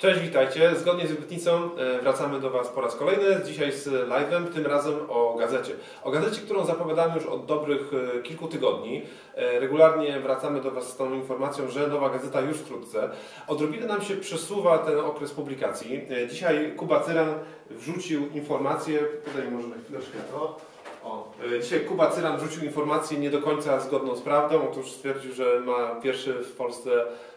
Cześć, witajcie. Zgodnie z obietnicą e, wracamy do Was po raz kolejny, dzisiaj z live'em, tym razem o gazecie. O gazecie, którą zapowiadamy już od dobrych e, kilku tygodni. E, regularnie wracamy do Was z tą informacją, że nowa gazeta już wkrótce. Odrobinę nam się przesuwa ten okres publikacji. Dzisiaj Kuba Cyran wrzucił informację, tutaj może na chwileczkę to. O, dzisiaj Kuba Cyran wrzucił informację nie do końca zgodną z prawdą. Otóż stwierdził, że ma pierwszy w Polsce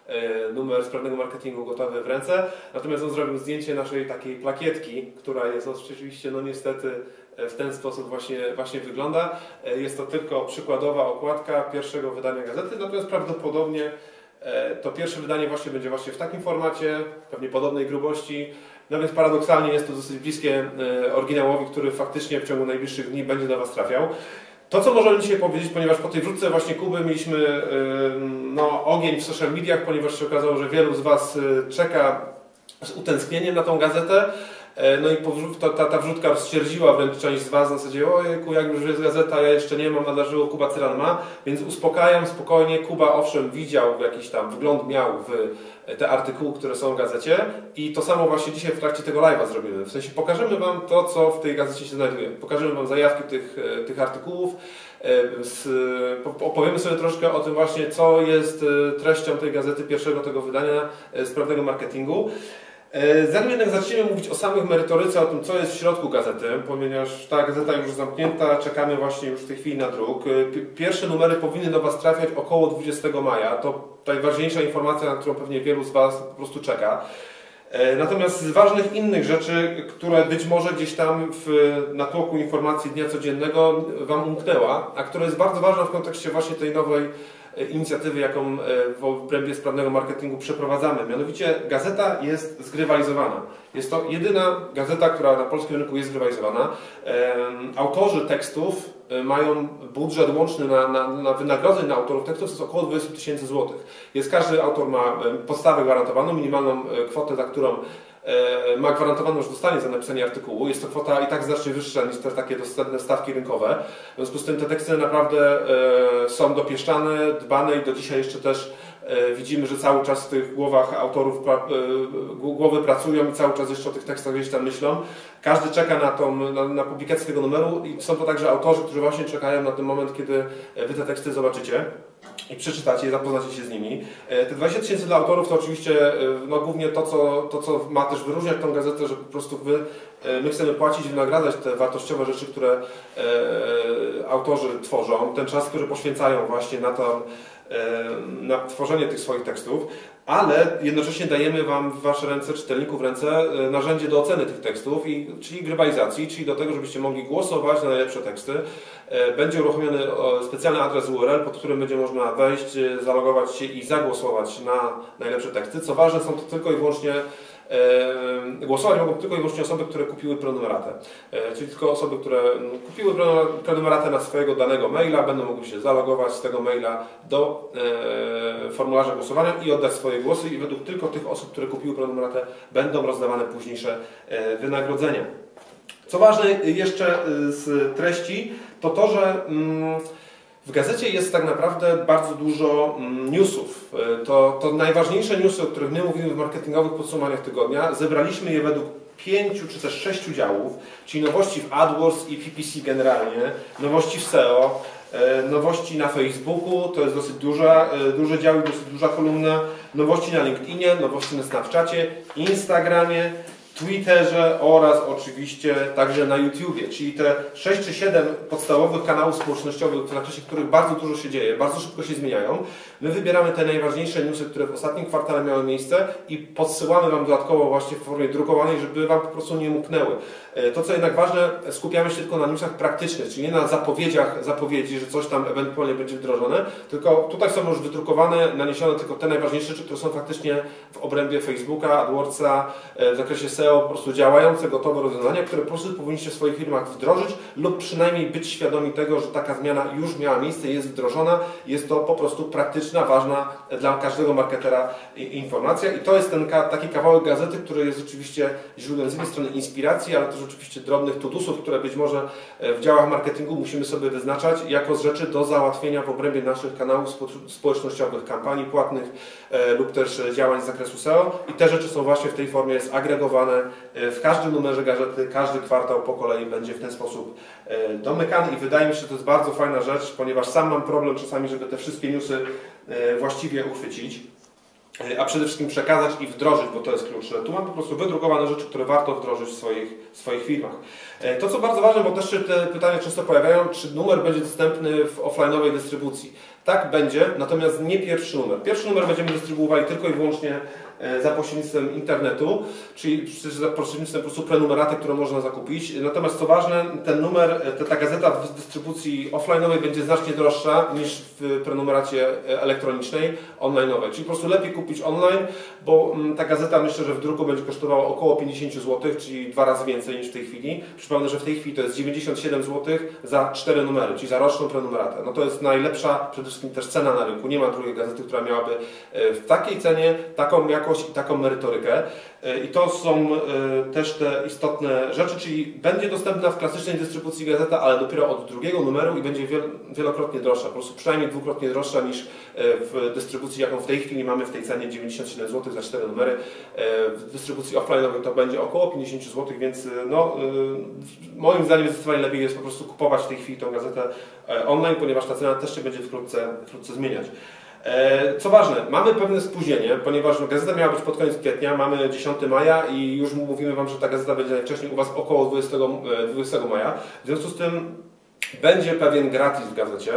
E, numer sprawnego marketingu gotowy w ręce. Natomiast on zrobił zdjęcie naszej takiej plakietki, która jest oczywiście, no niestety, e, w ten sposób właśnie, właśnie wygląda. E, jest to tylko przykładowa okładka pierwszego wydania gazety, natomiast prawdopodobnie to pierwsze wydanie właśnie będzie właśnie w takim formacie, pewnie podobnej grubości. No więc paradoksalnie jest to dosyć bliskie oryginałowi, który faktycznie w ciągu najbliższych dni będzie do Was trafiał. To, co możemy dzisiaj powiedzieć, ponieważ po tej wrótce właśnie Kuby mieliśmy no, ogień w social mediach, ponieważ się okazało, że wielu z Was y, czeka z utęsknieniem na tą gazetę. E, no i ta, ta, ta wrzutka rozsierdziła wręcz część z Was na zasadzie ojejku, jak już jest gazeta, ja jeszcze nie mam, dlaczego Kuba Cyran ma, więc uspokajam spokojnie, Kuba owszem widział jakiś tam wgląd miał w te artykuły, które są w gazecie i to samo właśnie dzisiaj w trakcie tego live'a zrobimy. W sensie pokażemy Wam to, co w tej gazecie się znajduje. Pokażemy Wam zajawki tych, e, tych artykułów, e, opowiemy sobie troszkę o tym właśnie, co jest treścią tej gazety, pierwszego tego wydania sprawnego marketingu. E, zanim jednak zaczniemy mówić o samych merytoryce, o tym, co jest w środku gazety, ponieważ ta gazeta już zamknięta, czekamy właśnie już w tej chwili na druk. E, pierwsze numery powinny do Was trafiać około 20 maja. To najważniejsza informacja, na którą pewnie wielu z Was po prostu czeka. E, natomiast z ważnych innych rzeczy, które być może gdzieś tam w natłoku informacji dnia codziennego Wam umknęła, a która jest bardzo ważna w kontekście właśnie tej nowej inicjatywy, jaką e, w obrębie sprawnego marketingu przeprowadzamy. Mianowicie gazeta jest zgrywalizowana. Jest to jedyna gazeta, która na polskim rynku jest zgrywalizowana. Autorzy tekstów e, mają budżet łączny na, na, na wynagrodzeń na autorów tekstów, jest około 20 tysięcy złotych. Jest, każdy autor ma e, podstawę gwarantowaną, minimalną kwotę, za którą E, ma gwarantowaną, że dostanie za napisanie artykułu. Jest to kwota i tak znacznie wyższa niż te takie dostępne stawki rynkowe. W związku z tym te teksty naprawdę e, są dopieszczane, dbane i do dzisiaj jeszcze też e, widzimy, że cały czas w tych głowach autorów głowy pracują i cały czas jeszcze o tych tekstach gdzieś tam myślą. Każdy czeka na, tą, na, na publikację tego numeru i są to także autorzy, którzy właśnie czekają na ten moment, kiedy Wy te teksty zobaczycie i przeczytacie, zapoznacie się z nimi. E, te 20 tysięcy dla autorów to oczywiście e, no, głównie to co, to, co ma też wyróżniać tą gazetę, że po prostu wy, e, my chcemy płacić i wynagradzać te wartościowe rzeczy, które e, autorzy tworzą, ten czas, który poświęcają właśnie na to, na tworzenie tych swoich tekstów, ale jednocześnie dajemy Wam w Wasze ręce, czytelników ręce, narzędzie do oceny tych tekstów, i, czyli grywalizacji, czyli do tego, żebyście mogli głosować na najlepsze teksty. Będzie uruchomiony specjalny adres URL, pod którym będzie można wejść, zalogować się i zagłosować na najlepsze teksty. Co ważne, są to tylko i wyłącznie Głosować mogą tylko i wyłącznie osoby, które kupiły prenumeratę. E, czyli tylko osoby, które kupiły prenumeratę na swojego danego maila, będą mogły się zalogować z tego maila do e, formularza głosowania i oddać swoje głosy i według tylko tych osób, które kupiły prenumeratę będą rozdawane późniejsze e, wynagrodzenia. Co ważne jeszcze z treści, to to, że mm, w gazecie jest tak naprawdę bardzo dużo mm, newsów. E, to, to najważniejsze newsy, o których my mówimy w marketingowych podsumowaniach tygodnia, zebraliśmy je według pięciu czy też sześciu działów, czyli nowości w AdWords i PPC generalnie, nowości w SEO, e, nowości na Facebooku, to jest dosyć duża, e, duży dział i dosyć duża kolumna, nowości na LinkedInie, nowości na Snapchacie, Instagramie, Twitterze oraz oczywiście także na YouTubie, czyli te 6 czy 7 podstawowych kanałów społecznościowych, w zakresie których bardzo dużo się dzieje, bardzo szybko się zmieniają. My wybieramy te najważniejsze newsy, które w ostatnim kwartale miały miejsce i podsyłamy Wam dodatkowo właśnie w formie drukowanej, żeby Wam po prostu nie umknęły. E, to, co jednak ważne, skupiamy się tylko na newsach praktycznych, czyli nie na zapowiedziach zapowiedzi, że coś tam ewentualnie będzie wdrożone, tylko tutaj są już wydrukowane, naniesione tylko te najważniejsze rzeczy, które są faktycznie w obrębie Facebooka, AdWordsa, e, w zakresie SEO, Po prostu działające, gotowe rozwiązania, które po prostu powinniście w swoich firmach wdrożyć lub przynajmniej być świadomi tego, że taka zmiana już miała miejsce, jest wdrożona. Jest to po prostu praktyczna, ważna dla każdego marketera informacja i to jest ten taki kawałek gazety, który jest oczywiście źródłem z jednej strony inspiracji, ale też oczywiście drobnych tudusów, które być może w działach marketingu musimy sobie wyznaczać jako rzeczy do załatwienia w obrębie naszych kanałów społecznościowych, kampanii płatnych e, lub też działań z zakresu SEO i te rzeczy są właśnie w tej formie zagregowane e, w każdym numerze gazety, każdy kwartał po kolei będzie w ten sposób e, domykany i wydaje mi się, że to jest bardzo fajna rzecz, ponieważ sam mam problem czasami, żeby te wszystkie newsy właściwie uchwycić a przede wszystkim przekazać i wdrożyć, bo to jest klucze. Tu mam po prostu wydrukowane rzeczy, które warto wdrożyć w swoich, w swoich firmach. To, co bardzo ważne, bo też się te pytania często pojawiają, czy numer będzie dostępny w offline'owej dystrybucji. Tak będzie, natomiast nie pierwszy numer. Pierwszy numer będziemy dystrybuowali tylko i wyłącznie E, za pośrednictwem internetu, czyli za pośrednictwem po prostu prenumeraty, którą można zakupić. Natomiast co ważne, ten numer, e, ta gazeta w dystrybucji offline'owej będzie znacznie droższa niż w prenumeracie e, elektronicznej, online'owej. Czyli po prostu lepiej kupić online, bo mm, ta gazeta myślę, że w druku będzie kosztowała około 50 zł, czyli dwa razy więcej niż w tej chwili. Przypomnę, że w tej chwili to jest 97 zł za cztery numery, czyli za roczną prenumeratę. No to jest najlepsza przede wszystkim też cena na rynku. Nie ma drugiej gazety, która miałaby w takiej cenie taką jakość jakość i taką merytorykę. E, I to są e, też te istotne rzeczy, czyli będzie dostępna w klasycznej dystrybucji gazeta, ale dopiero od drugiego numeru i będzie wielokrotnie droższa, po prostu przynajmniej dwukrotnie droższa niż e, w dystrybucji, jaką w tej chwili mamy w tej cenie 97 zł za 4 numery. W dystrybucji offline'owej to będzie około 50 zł, więc no, moim zdaniem zdecydowanie lepiej jest po prostu kupować w tej chwili tą gazetę online, ponieważ ta cena też się będzie wkrótce, wkrótce zmieniać. E, co ważne, mamy pewne spóźnienie, ponieważ gazeta miała być pod koniec kwietnia, mamy 10 maja i już mówimy Wam, że ta gazeta będzie najwcześniej u Was około 20, 20 e, maja. W związku z tym będzie pewien gratis w gazecie.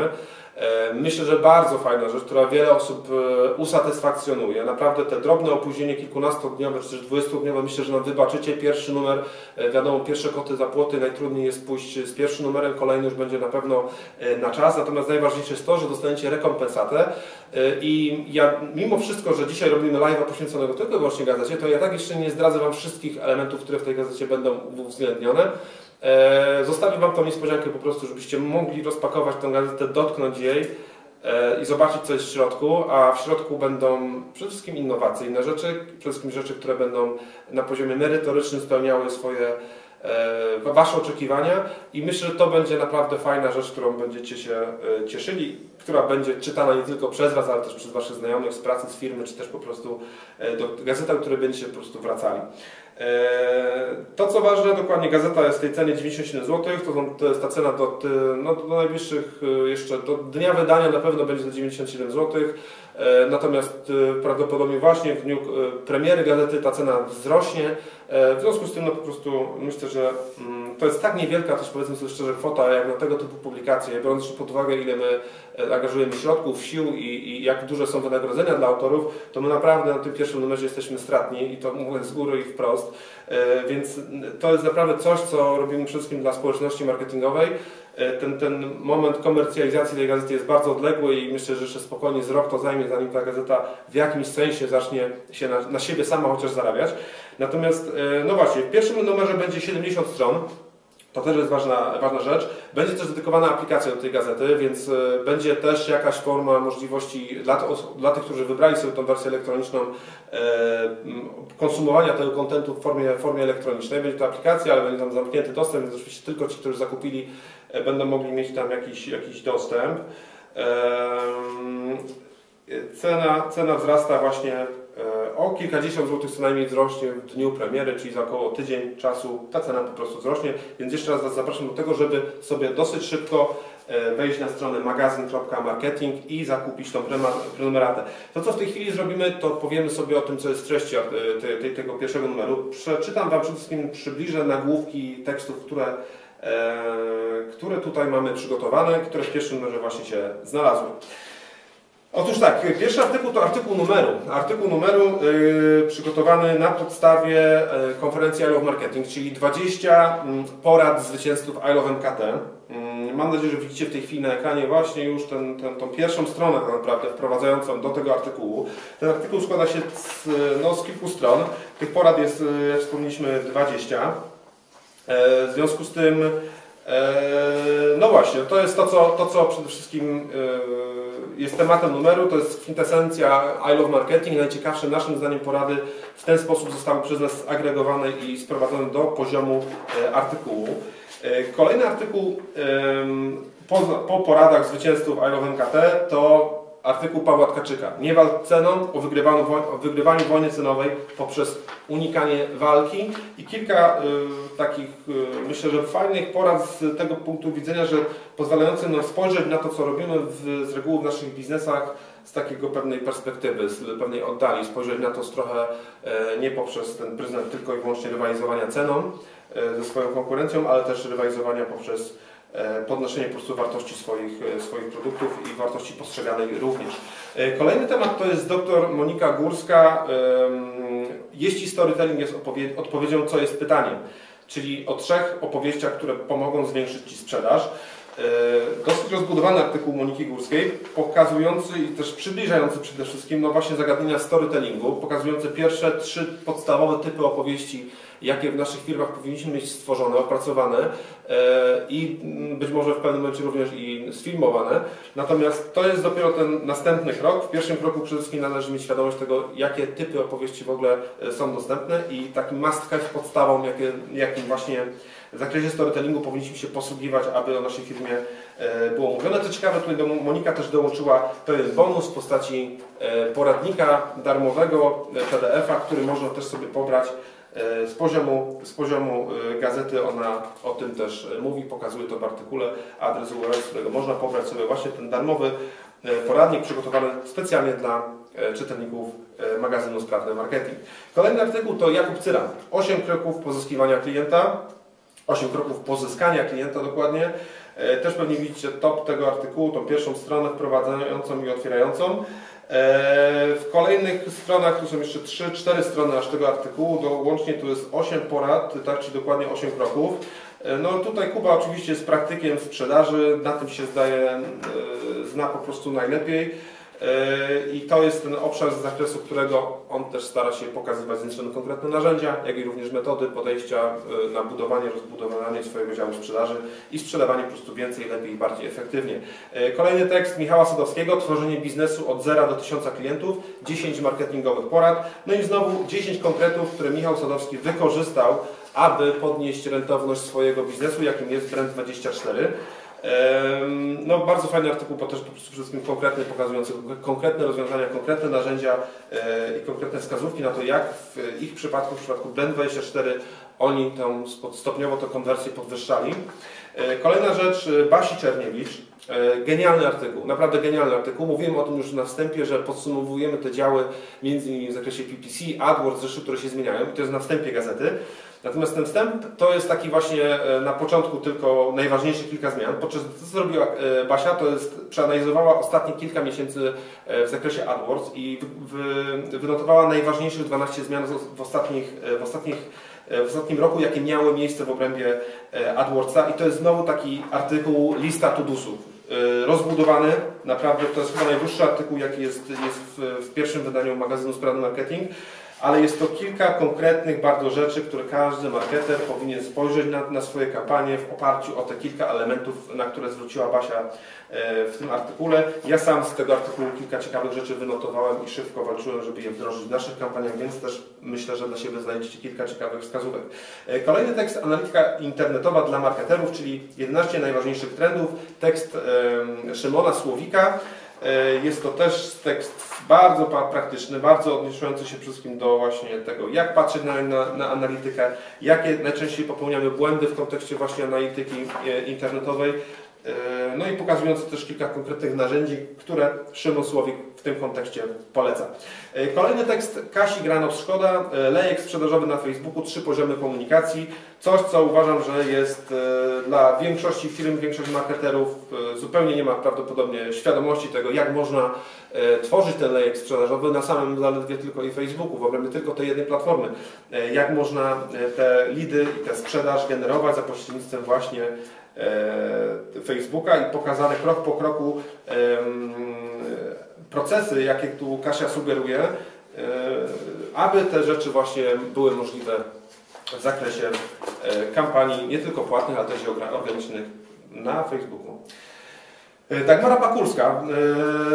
E, myślę, że bardzo fajna rzecz, która wiele osób e, usatysfakcjonuje. Naprawdę te drobne opóźnienie kilkunastodniowe czy też dwudziestodniowe myślę, że nam wybaczycie. Pierwszy numer, e, wiadomo, pierwsze koty za płoty, najtrudniej jest pójść z pierwszym numerem, kolejny już będzie na pewno na czas. Natomiast najważniejsze jest to, że dostaniecie rekompensatę i ja mimo wszystko, że dzisiaj robimy live'a poświęconego tylko i wyłącznie gazecie, to ja tak jeszcze nie zdradzę Wam wszystkich elementów, które w tej gazecie będą uwzględnione. E, zostawię Wam tą niespodziankę po prostu, żebyście mogli rozpakować tę gazetę, dotknąć jej e, i zobaczyć co jest w środku, a w środku będą przede wszystkim innowacyjne rzeczy, przede wszystkim rzeczy, które będą na poziomie merytorycznym spełniały swoje e, Wasze oczekiwania i myślę, że to będzie naprawdę fajna rzecz, którą będziecie się cieszyli, która będzie czytana nie tylko przez Was, ale też przez Waszych znajomych z pracy, z firmy, czy też po prostu do gazeta, do której będziecie po prostu wracali. E, to co ważne, dokładnie gazeta jest w tej cenie 97 zł, to, to jest ta cena do, no, do najbliższych e, jeszcze, do dnia wydania na pewno będzie za 97 zł, e, natomiast prawdopodobnie właśnie w dniu premiery gazety ta cena wzrośnie, w związku z tym no po prostu myślę, że mm, to jest tak niewielka też powiedzmy sobie szczerze kwota jak na tego typu publikacje, biorąc pod uwagę ile my angażujemy środków, sił i, i jak duże są wynagrodzenia dla autorów, to my naprawdę na tym pierwszym numerze jesteśmy stratni i to mówię z góry i wprost. E, więc to jest naprawdę coś, co robimy przede wszystkim dla społeczności marketingowej. E, ten, ten moment komercjalizacji tej gazety jest bardzo odległy i myślę, że jeszcze spokojnie z rok to zajmie, zanim ta gazeta w jakimś sensie zacznie się na, na siebie sama chociaż zarabiać. Natomiast, e, no właśnie, w pierwszym numerze będzie 70 stron. To też jest ważna, ważna rzecz. Będzie też dedykowana aplikacja do tej gazety, więc e, będzie też jakaś forma możliwości dla, dla tych, którzy wybrali sobie tą wersję elektroniczną, e, konsumowania tego kontentu w formie, formie elektronicznej. Będzie to aplikacja, ale będzie tam zamknięty dostęp, więc oczywiście tylko ci, którzy zakupili, e, będą mogli mieć tam jakiś, jakiś dostęp. Cena, cena wzrasta właśnie o kilkadziesiąt złotych co najmniej wzrośnie w dniu premiery, czyli za około tydzień czasu ta cena po prostu wzrośnie. Więc jeszcze raz Was zapraszam do tego, żeby sobie dosyć szybko e, wejść na stronę magazyn.marketing i zakupić tą prenumeratę. To co w tej chwili zrobimy, to powiemy sobie o tym, co jest w treści e, tego pierwszego numeru. Przeczytam Wam przede wszystkim, przybliżę nagłówki tekstów, które, które tutaj mamy przygotowane, które w pierwszym numerze właśnie się znalazły. Otóż tak, pierwszy artykuł to artykuł numeru. Artykuł numeru yy, przygotowany na podstawie yy, konferencji I Love Marketing, czyli 20 yy, porad zwycięzców I Love MKT. Yy, mam nadzieję, że widzicie w tej chwili na ekranie właśnie już ten, ten, tą pierwszą stronę tak naprawdę wprowadzającą do tego artykułu. Ten artykuł składa się z, no, z kilku stron. Tych porad jest, jak wspomnieliśmy, 20. W związku z tym no właśnie, to jest to, co, to, co przede wszystkim jest tematem numeru, to jest kwintesencja I Love Marketing. Najciekawsze naszym zdaniem porady w ten sposób zostały przez nas agregowane i sprowadzone do poziomu e, artykułu. E, kolejny artykuł po, po poradach zwycięzców I Love MKT to artykuł Pawła Tkaczyka. Nie walcz ceną o wygrywaniu, o wygrywaniu wojny cenowej poprzez unikanie walki i kilka y, takich, y, myślę, że fajnych porad z tego punktu widzenia, że pozwalających nam spojrzeć na to, co robimy w, z reguły w naszych biznesach z takiego pewnej perspektywy, z pewnej oddali, spojrzeć na to z trochę e, nie poprzez ten pryzmat tylko i wyłącznie rywalizowania ceną e, ze swoją konkurencją, ale też rywalizowania poprzez podnoszenie po prostu wartości swoich, e, swoich produktów i wartości postrzeganej również. E, kolejny temat to jest dr Monika Górska. Jeśli storytelling jest odpowiedzią, co jest pytaniem, czyli o trzech opowieściach, które pomogą zwiększyć Ci sprzedaż. Dosyć rozbudowany artykuł Moniki Górskiej, pokazujący i też przybliżający przede wszystkim no właśnie zagadnienia storytellingu, pokazujący pierwsze trzy podstawowe typy opowieści jakie w naszych firmach powinniśmy mieć stworzone, opracowane e, i być może w pewnym momencie również i sfilmowane. Natomiast to jest dopiero ten następny krok. W pierwszym kroku przede wszystkim należy mieć świadomość tego, jakie typy opowieści w ogóle e, są dostępne i takim must have podstawą, jakie, jakim właśnie w zakresie storytellingu powinniśmy się posługiwać, aby o naszej firmie e, było mówione. Co ciekawe, tutaj Monika też dołączyła pewien bonus w postaci poradnika darmowego PDF-a, który można też sobie pobrać E, z poziomu, z poziomu e, gazety ona o tym też mówi, pokazuje to w artykule, adres URL, z którego można pobrać sobie właśnie ten darmowy e, poradnik przygotowany specjalnie dla czytelników magazynu Sprawny Marketing. Kolejny artykuł to Jakub Cyran. 8 kroków pozyskiwania klienta, 8 kroków pozyskania klienta dokładnie. Też pewnie widzicie top tego artykułu, tą pierwszą stronę wprowadzającą i otwierającą. E, w kolejnych stronach, tu są jeszcze 3-4 strony aż tego artykułu, do, łącznie tu jest 8 porad, tak, czyli dokładnie 8 kroków. E, no tutaj Kuba oczywiście jest praktykiem sprzedaży, na tym się zdaje, e, zna po prostu najlepiej. E, I to jest ten obszar z zakresu, którego on też stara się pokazywać z jednej strony konkretne narzędzia, jak i również metody podejścia e, na budowanie, rozbudowanie swojego działu sprzedaży i sprzedawanie po prostu więcej, lepiej i bardziej efektywnie. E, kolejny tekst Michała Sadowskiego, tworzenie biznesu od zera do tysiąca klientów, 10 marketingowych porad, no i znowu 10 konkretów, które Michał Sadowski wykorzystał, aby podnieść rentowność swojego biznesu, jakim jest Brand24. No, bardzo fajny artykuł, bo też po prostu wszystkim konkretny, pokazujący konkretne rozwiązania, konkretne narzędzia e, i konkretne wskazówki na to, jak w ich przypadku, w przypadku Blend24 oni tą stopniowo tę konwersję podwyższali. E, kolejna rzecz, e, Basi Czerniewicz, genialny artykuł, naprawdę genialny artykuł. Mówiłem o tym już na wstępie, że podsumowujemy te działy między innymi w zakresie PPC, AdWords, zresztą, które się zmieniają i to jest na wstępie gazety. Natomiast ten wstęp to jest taki właśnie e, na początku tylko najważniejsze kilka zmian. Podczas co zrobiła e, Basia, to jest przeanalizowała ostatnie kilka miesięcy e, w zakresie AdWords i wynotowała najważniejszych 12 zmian w ostatnich, w ostatnich w ostatnim roku, jakie miały miejsce w obrębie AdWordsa i to jest znowu taki artykuł lista tudusów. Rozbudowany, naprawdę to jest chyba najdłuższy artykuł, jaki jest, jest w, w pierwszym wydaniu magazynu Sprawny Marketing ale jest to kilka konkretnych bardzo rzeczy, które każdy marketer powinien spojrzeć na, na swoje kampanie w oparciu o te kilka elementów, na które zwróciła Basia e, w tym artykule. Ja sam z tego artykułu kilka ciekawych rzeczy wynotowałem i szybko walczyłem, żeby je wdrożyć w naszych kampaniach, więc też myślę, że dla siebie znajdziecie kilka ciekawych wskazówek. E, kolejny tekst, analityka internetowa dla marketerów, czyli 11 najważniejszych trendów. Tekst Szymona Słowika. E, jest to też tekst bardzo praktyczny, bardzo odniosący się przede wszystkim do właśnie tego, jak patrzeć na, na, na, analitykę, jakie najczęściej popełniamy błędy w kontekście właśnie analityki e, internetowej, no i pokazujący też kilka konkretnych narzędzi, które Szymon Słowik w tym kontekście poleca. E, kolejny tekst Kasi Granow-Szkoda, e, lejek sprzedażowy na Facebooku, trzy poziomy komunikacji. Coś, co uważam, że jest e, dla większości firm, większości marketerów zupełnie nie ma prawdopodobnie świadomości tego, jak można tworzyć ten lejek sprzedażowy na samym zaledwie tylko i Facebooku, w obrębie tylko tej jednej platformy. Jak można te lidy i tę sprzedaż generować za pośrednictwem właśnie Facebooka i pokazane krok po kroku procesy, jakie tu Kasia sugeruje, aby te rzeczy właśnie były możliwe w zakresie kampanii nie tylko płatnych, ale też i organicznych na Facebooku. E, Dagmara Pakulska e,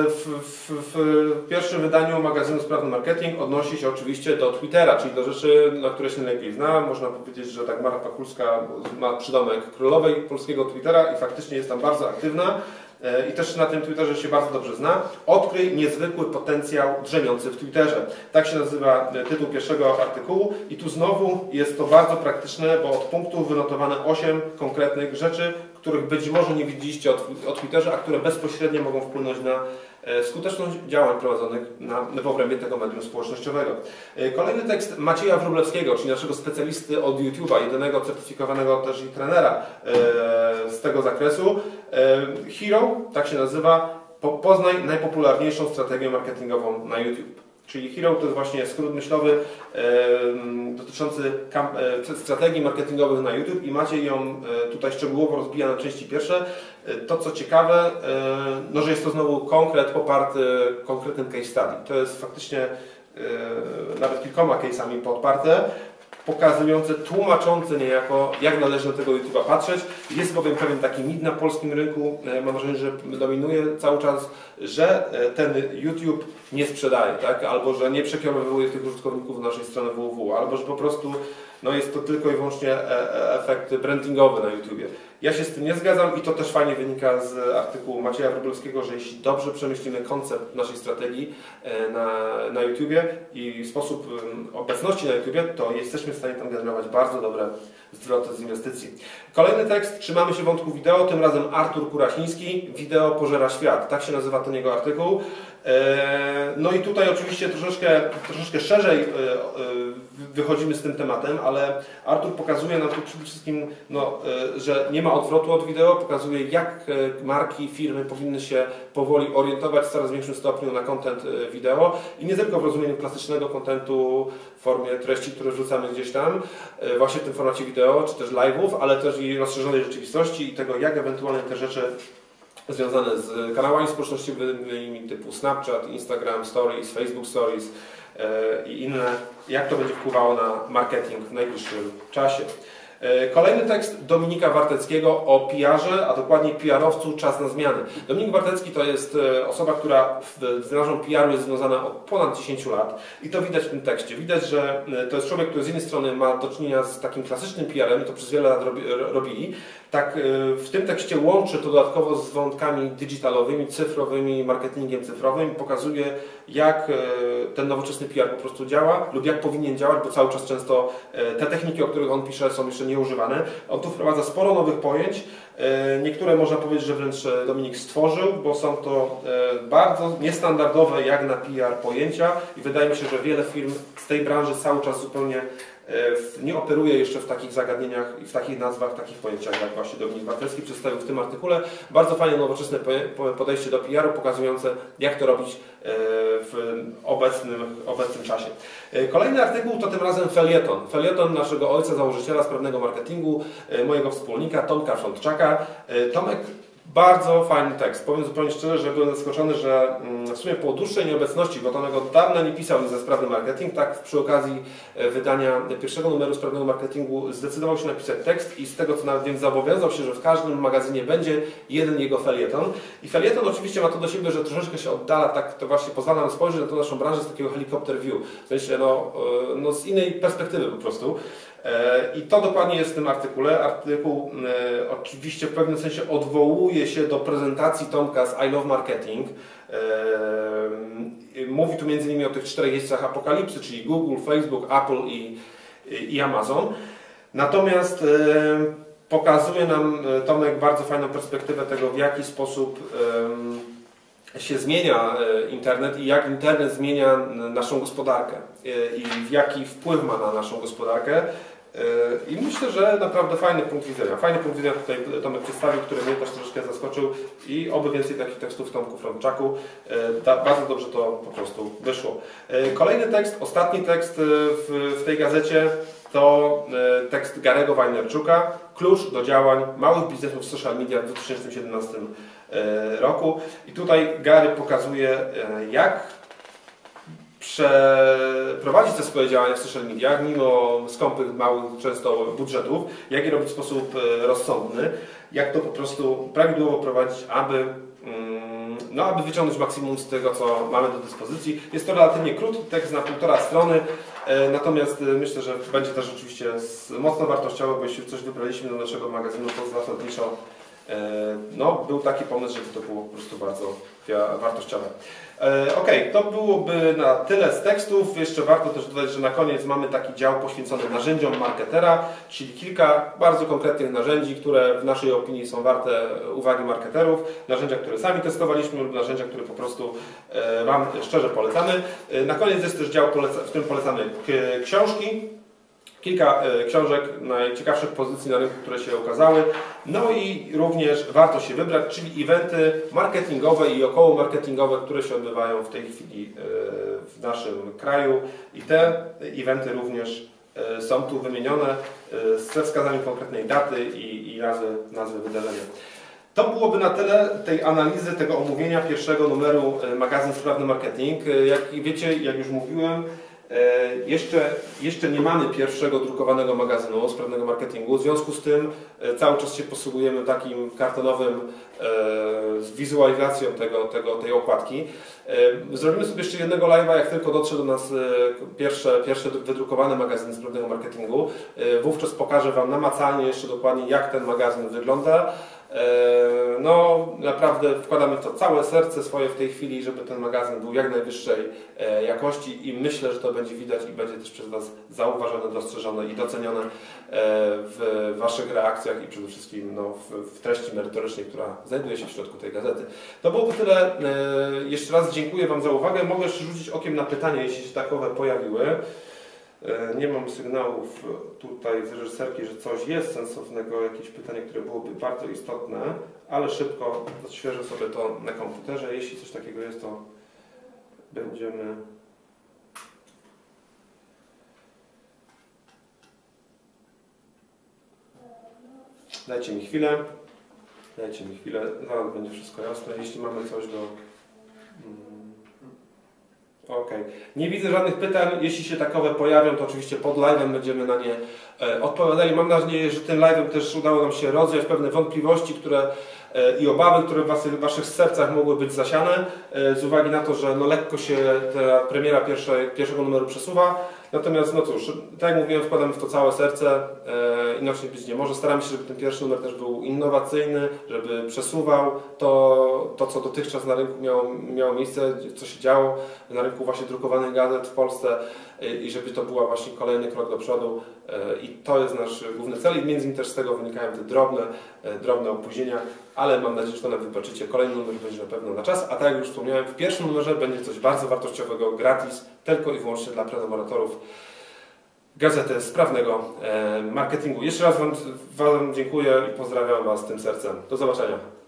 w, w, w, pierwszym wydaniu magazynu Sprawny Marketing odnosi się oczywiście do Twittera, czyli do rzeczy, na które się najlepiej zna. Można powiedzieć, że Dagmara Pakulska ma przydomek królowej polskiego Twittera i faktycznie jest tam bardzo aktywna. E, i też na tym Twitterze się bardzo dobrze zna. Odkryj niezwykły potencjał drzemiący w Twitterze. Tak się nazywa tytuł pierwszego artykułu i tu znowu jest to bardzo praktyczne, bo od punktu wynotowane 8 konkretnych rzeczy, których być może nie widzieliście od, Twitterze, a które bezpośrednio mogą wpłynąć na e, skuteczność działań prowadzonych na, w obrębie tego medium społecznościowego. E, kolejny tekst Macieja Wróblewskiego, czyli naszego specjalisty od YouTube'a, jedynego certyfikowanego też i trenera e, z tego zakresu. Hero, tak się nazywa, poznaj najpopularniejszą strategię marketingową na YouTube. Czyli Hero to jest właśnie skrót myślowy dotyczący e, strategii marketingowych na YouTube i macie ją e, tutaj szczegółowo rozbijane na części pierwsze. E, to co ciekawe, no, że jest to znowu konkret poparty konkretnym case study. To jest faktycznie nawet kilkoma case'ami podparte pokazujące, tłumaczące niejako, jak należy na tego YouTube'a patrzeć. Jest bowiem pewien taki mit na polskim rynku, mam wrażenie, że dominuje cały czas, że e, ten YouTube nie sprzedaje, tak? albo że nie przekierowuje tych użytkowników w naszej strony www, albo że po prostu no jest to tylko i wyłącznie e, efekt brandingowy na YouTubie. Ja się z tym nie zgadzam i to też fajnie wynika z artykułu Macieja Wróblewskiego, że jeśli dobrze przemyślimy koncept naszej strategii na, na YouTubie i sposób obecności na YouTubie, to jesteśmy w stanie tam generować bardzo dobre zwroty z inwestycji. Kolejny tekst, trzymamy się wątku wideo, tym razem Artur Kurasiński, Wideo pożera świat. Tak się nazywa ten jego artykuł. E, no i tutaj oczywiście troszeczkę, troszeczkę szerzej e, e, wychodzimy z tym tematem, ale Artur pokazuje nam tu przede wszystkim, no, że nie ma odwrotu od wideo, pokazuje jak marki, firmy powinny się powoli orientować w coraz większym stopniu na content wideo. I nie tylko w rozumieniu klasycznego kontentu w formie treści, które wrzucamy gdzieś tam, właśnie w tym formacie wideo, czy też live'ów, ale też i rozszerzonej rzeczywistości i tego, jak ewentualnie te rzeczy związane z kanałami społecznościowymi typu Snapchat, Instagram Stories, Facebook Stories e, i inne, jak to będzie wpływało na marketing w najbliższym czasie. E, kolejny tekst Dominika Warteckiego o PR-ze, a dokładniej PR-owcu Czas na zmiany. Dominik Wartecki to jest e, osoba, która z branżą PR-u jest związana od ponad 10 lat i to widać w tym tekście. Widać, że to jest człowiek, który z jednej strony ma do czynienia z takim klasycznym PR-em i to przez wiele lat robili, tak w tym tekście łączy to dodatkowo z wątkami digitalowymi, cyfrowymi, marketingiem cyfrowym, pokazuje jak y, ten nowoczesny PR po prostu działa lub jak powinien działać, bo cały czas często y, te techniki, o których on pisze są jeszcze nieużywane. On tu wprowadza sporo nowych pojęć, Niektóre można powiedzieć, że wręcz Dominik stworzył, bo są to bardzo niestandardowe jak na PR pojęcia i wydaje mi się, że wiele firm z tej branży cały czas zupełnie E, nie operuje jeszcze w takich zagadnieniach i w takich nazwach, takich pojęciach, jak właśnie Dominik Bartelski przedstawił w tym artykule. Bardzo fajne, nowoczesne podejście do PR-u, pokazujące, jak to robić e, w obecnym, obecnym czasie. E, kolejny artykuł to tym razem felieton. Felieton naszego ojca, założyciela sprawnego marketingu, mojego wspólnika Tomka Frądczaka. Tomek bardzo fajny tekst. Powiem zupełnie szczerze, że byłem zaskoczony, że mm, w sumie po dłuższej nieobecności, bo Tomek od dawna nie pisał ze sprawny marketing, tak przy okazji e, wydania pierwszego numeru sprawnego marketingu zdecydował się napisać tekst i z tego co nawet więc zobowiązał się, że w każdym magazynie będzie jeden jego felieton. I felieton oczywiście ma to do siebie, że troszeczkę się oddala, tak to właśnie pozwala nam spojrzeć na tę naszą branżę z takiego helikopter view, w sensie no, e, no z innej perspektywy po prostu. E, I to dokładnie jest w tym artykule. Artykuł e, oczywiście w pewnym sensie odwołuje się do prezentacji Tomka z I Love Marketing. E, mówi tu innymi o tych czterech jeźdźcach apokalipsy, czyli Google, Facebook, Apple i, i Amazon. Natomiast pokazuje nam Tomek bardzo fajną perspektywę tego, w jaki sposób się zmienia internet i jak internet zmienia naszą gospodarkę i w jaki wpływ ma na naszą gospodarkę. I myślę, że naprawdę fajny punkt widzenia. Fajny punkt widzenia tutaj Tomek przedstawił, który mnie też troszeczkę zaskoczył i oby więcej takich tekstów w Tomku Frączaku. Bardzo dobrze to po prostu wyszło. Kolejny tekst, ostatni tekst w, w tej gazecie to tekst Garego Wajnerczuka, Klucz do działań małych biznesów w social media w 2017 roku. I tutaj Gary pokazuje, jak przeprowadzić te swoje działania w social mediach, mimo skąpych, małych często budżetów, jak je robić w sposób e, rozsądny, jak to po prostu prawidłowo prowadzić, aby, mm, no, aby wyciągnąć maksimum z tego, co mamy do dyspozycji. Jest to relatywnie krótki tekst na półtora strony, e, natomiast e, myślę, że będzie też oczywiście mocno wartościowy, bo jeśli coś wybraliśmy do naszego magazynu, to zasadniczo no, był taki pomysł, żeby to było po prostu bardzo wartościowe. E, ok, to byłoby na tyle z tekstów. Jeszcze warto też dodać, że na koniec mamy taki dział poświęcony narzędziom marketera, czyli kilka bardzo konkretnych narzędzi, które w naszej opinii są warte uwagi marketerów. Narzędzia, które sami testowaliśmy lub narzędzia, które po prostu e, Wam szczerze polecamy. E, na koniec jest też dział, w którym polecamy książki, kilka e, książek najciekawszych pozycji na rynku, które się ukazały. No i również warto się wybrać, czyli eventy marketingowe i około marketingowe, które się odbywają w tej chwili e, w naszym kraju. I te eventy również e, są tu wymienione ze wskazaniem konkretnej daty i, i nazwy, nazwy wydarzenia. To byłoby na tyle tej analizy, tego omówienia pierwszego numeru magazyn Sprawny Marketing. Jak wiecie, jak już mówiłem, jeszcze, jeszcze nie mamy pierwszego drukowanego magazynu sprawnego marketingu, w związku z tym e, cały czas się posługujemy takim kartonowym e, z wizualizacją tego, tego, tej okładki. Zrobimy sobie jeszcze jednego live'a, jak tylko dotrze do nas pierwsze, pierwsze wydrukowane magazyny sprawnego marketingu. Wówczas pokażę Wam namacalnie jeszcze dokładnie, jak ten magazyn wygląda. E, no, naprawdę wkładamy to całe serce swoje w tej chwili, żeby ten magazyn był jak najwyższej e, jakości i myślę, że to będzie widać i będzie też przez Was zauważone, dostrzeżone i docenione e, w Waszych reakcjach i przede wszystkim no, w, treści merytorycznej, która znajduje się w środku tej gazety. To byłoby tyle. Jeszcze raz dziękuję Wam za uwagę. Mogę jeszcze rzucić okiem na pytania, jeśli się takowe pojawiły. E, nie mam sygnałów tutaj z reżyserki, że coś jest sensownego, jakieś pytanie, które byłoby bardzo istotne, ale szybko odświeżę sobie to na komputerze. Jeśli coś takiego jest, to będziemy Dajcie mi chwilę. Dajcie mi chwilę, zaraz będzie wszystko jasne. Jeśli mamy coś do Okej. Okay. Nie widzę żadnych pytań. Jeśli się takowe pojawią, to oczywiście pod live'em będziemy na nie e, odpowiadali. Mam nadzieję, że tym live'em też udało nam się rozwiać pewne wątpliwości które, e, i obawy, które w waszych, waszych sercach mogły być zasiane e, z uwagi na to, że no lekko się ta premiera pierwsze, pierwszego numeru przesuwa. Natomiast, no cóż, tak jak mówiłem, wkładamy w to całe serce, e, inaczej być nie może. Staramy się, żeby ten pierwszy numer też był innowacyjny, żeby przesuwał to, to co dotychczas na rynku miało, miało miejsce, co się działo na rynku właśnie drukowanych gazet w Polsce e, i żeby to była właśnie kolejny krok do przodu. E, I to jest nasz główny cel i między innymi też z tego wynikają te drobne, e, drobne opóźnienia, ale mam nadzieję, że to nam wybaczycie. Kolejny numer będzie na pewno na czas, a tak jak już wspomniałem, w pierwszym numerze będzie coś bardzo wartościowego, gratis, tylko i wyłącznie dla prenumeratorów Gazety Sprawnego e, Marketingu. Jeszcze raz Wam, Wam dziękuję i pozdrawiam Was tym sercem. Do zobaczenia.